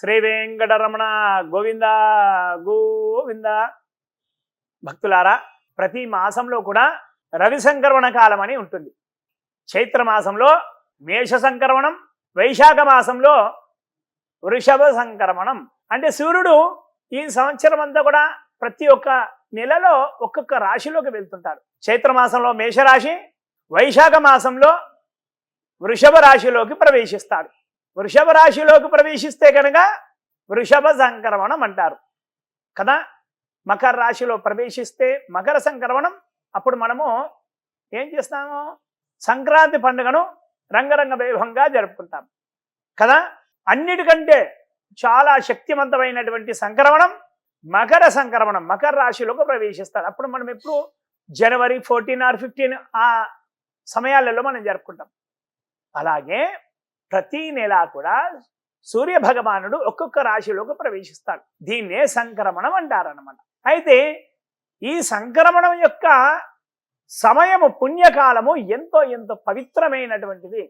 శ్రీ వెంకటరమణ గోవింద గోవింద. భక్తులారా ప్రతి మాసంలో కూడా రవి సంక్రమణ కాలం అని ఉంటుంది. చైత్ర మాసంలో మేష సంక్రమణం వైశాఖ మాసంలో వృషభ సంక్రమణం అంటే సూర్యుడు ఈ సంవత్సరం అంతా కూడా ప్రతి ఒక్క నెలలో ఒక్కొక్క రాశిలోకి వెళ్తుంటాడు. చైత్రమాసంలో మేషరాశి వైశాఖ మాసంలో వృషభ రాశిలోకి ప్రవేశిస్తాడు. వృషభ రాశిలోకి ప్రవేశిస్తే కనుక వృషభ సంక్రమణం అంటారు. కదా? మకర రాశిలో ప్రవేశిస్తే మకర సంక్రమణం అప్పుడు మనము ఏం చేస్తాము? సంక్రాంతి పండుగను రంగరంగ వైభవంగా జరుపుకుంటాం. కదా? అన్నిటికంటే చాలా శక్తివంతమైనటువంటి సంక్రమణం మకర సంక్రమణం మకర రాశిలోకి ప్రవేశిస్తాడు అప్పుడు మనం ఎప్పుడు జనవరి ఫోర్టీన్ ఆర్ ఫిఫ్టీన్ ఆ సమయాలలో మనం జరుపుకుంటాం. అలాగే ప్రతి నెల కూడా సూర్య భగవానుడు ఒక్కొక్క రాశిలోకి ప్రవేశిస్తాడు. దీన్నే సంక్రమణం అంటారనమాట అయితే ఈ సంక్రమణం యొక్క సమయము పుణ్యకాలము ఎంతో ఎంతో పవిత్రమైనటువంటిది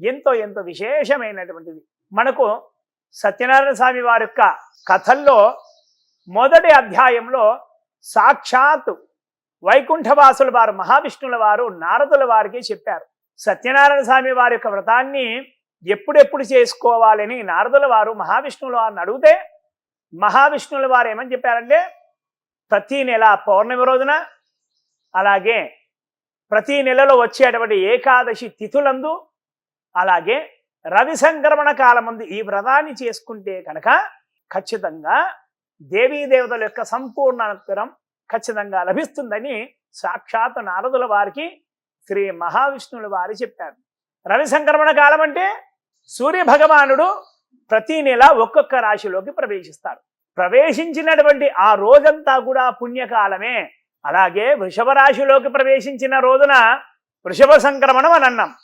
ఎంతో ఎంతో విశేషమైనటువంటిది. మనకు సత్యనారాయణ స్వామి వారి యొక్క కథల్లో మొదటి అధ్యాయంలో సాక్షాత్ వైకుంఠవాసుల వారు మహావిష్ణుల వారు నారదుల వారికి చెప్పారు. సత్యనారాయణ స్వామి వారి యొక్క వ్రతాన్ని ఎప్పుడెప్పుడు చేసుకోవాలని నారదుల వారు మహావిష్ణువుల వారిని అడిగితే మహావిష్ణువుల వారు ఏమని చెప్పారంటే ప్రతి నెల పౌర్ణమి రోజున అలాగే ప్రతి నెలలో వచ్చేటువంటి ఏకాదశి తిథులందు అలాగే రవి సంక్రమణ కాలమందు ఈ వ్రతాన్ని చేసుకుంటే కనుక ఖచ్చితంగా దేవీ దేవతల యొక్క సంపూర్ణ అనుగ్రహం ఖచ్చితంగా లభిస్తుందని సాక్షాత్ నారదుల వారికి శ్రీ మహావిష్ణువుల వారు చెప్పారు. రవి సంక్రమణ కాలం అంటే సూర్య భగవానుడు ప్రతి నెల ఒక్కొక్క రాశిలోకి ప్రవేశిస్తారు. ప్రవేశించినటువంటి ఆ రోజంతా కూడా పుణ్యకాలమే. అలాగే వృషభ రాశిలోకి ప్రవేశించిన రోజున వృషభ సంక్రమణం అని అన్నాం.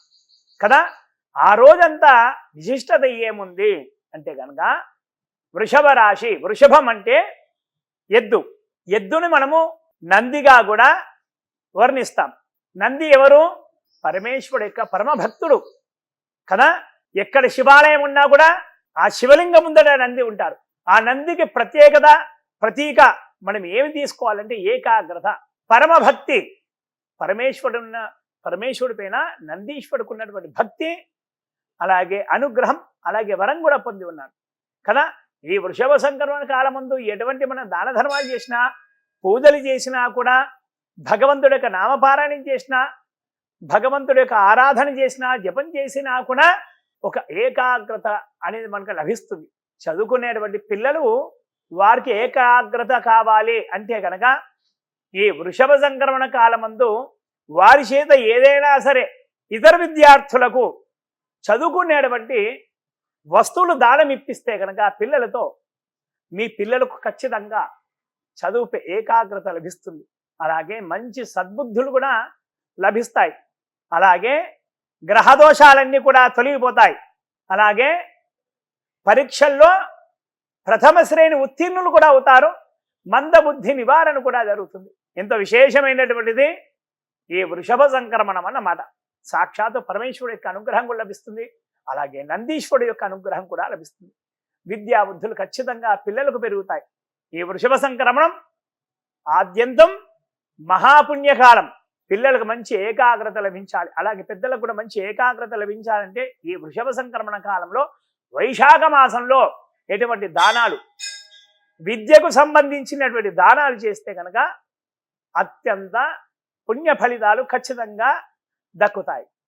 కదా? ఆ రోజంతా విశిష్టత ఏముంది? అంటే కనుక వృషభ రాశి వృషభం అంటే ఎద్దు. ఎద్దుని మనము నందిగా కూడా వర్ణిస్తాం. నంది ఎవరు? పరమేశ్వరుడు యొక్క పరమభక్తుడు. కదా? ఎక్కడ శివాలయం ఉన్నా కూడా ఆ శివలింగం ముందట నంది ఉంటారు. ఆ నందికి ప్రత్యేకత ప్రతీక మనం ఏమి తీసుకోవాలంటే ఏకాగ్రత పరమభక్తి. పరమేశ్వరున్న పరమేశ్వరుడు పరమేశ్వరుడి పైన నందీశ్వరుడికి ఉన్నటువంటి భక్తి అలాగే అనుగ్రహం అలాగే వరం కూడా పొంది ఉన్నాడు కదా? ఈ వృషభ సంక్రమణ కాలం ముందు ఎటువంటి మనం దాన ధర్మాలు చేసినా పూజలు చేసినా కూడా భగవంతుడి యొక్క నామపారాయణం చేసినా భగవంతుడి యొక్క ఆరాధన చేసినా జపం చేసినా కూడా ఒక ఏకాగ్రత అనేది మనకు లభిస్తుంది. చదువుకునేటువంటి పిల్లలు వారికి ఏకాగ్రత కావాలి అంటే కనుక ఈ వృషభ సంక్రమణ కాలమందు వారి చేత ఏదైనా సరే ఇతర విద్యార్థులకు చదువుకునేటువంటి వస్తువులు దానం ఇప్పిస్తే కనుక పిల్లలతో మీ పిల్లలకు ఖచ్చితంగా చదువుపై ఏకాగ్రత లభిస్తుంది. అలాగే మంచి సద్బుద్ధులు కూడా లభిస్తాయి. అలాగే గ్రహదోషాలన్నీ కూడా తొలగిపోతాయి. అలాగే పరీక్షల్లో ప్రథమ శ్రేణి ఉత్తీర్ణులు కూడా అవుతారు. మందబుద్ధి నివారణ కూడా జరుగుతుంది. ఎంతో విశేషమైనటువంటిది ఈ వృషభ సంక్రమణం అన్నమాట. సాక్షాత్ పరమేశ్వరుడు యొక్క అనుగ్రహం కూడా లభిస్తుంది. అలాగే నందీశ్వరుడు యొక్క అనుగ్రహం కూడా లభిస్తుంది. విద్యా బుద్ధులు ఖచ్చితంగా పిల్లలకు పెరుగుతాయి. ఈ వృషభ సంక్రమణం ఆద్యంతం మహాపుణ్యకాలం. పిల్లలకు మంచి ఏకాగ్రత లభించాలి. అలాగే పెద్దలకు కూడా మంచి ఏకాగ్రత లభించాలంటే ఈ వృషభ సంక్రమణ కాలంలో వైశాఖ మాసంలో ఎటువంటి దానాలు విద్యకు సంబంధించినటువంటి దానాలు చేస్తే కనుక అత్యంత పుణ్య ఫలితాలు ఖచ్చితంగా దక్కుతాయి.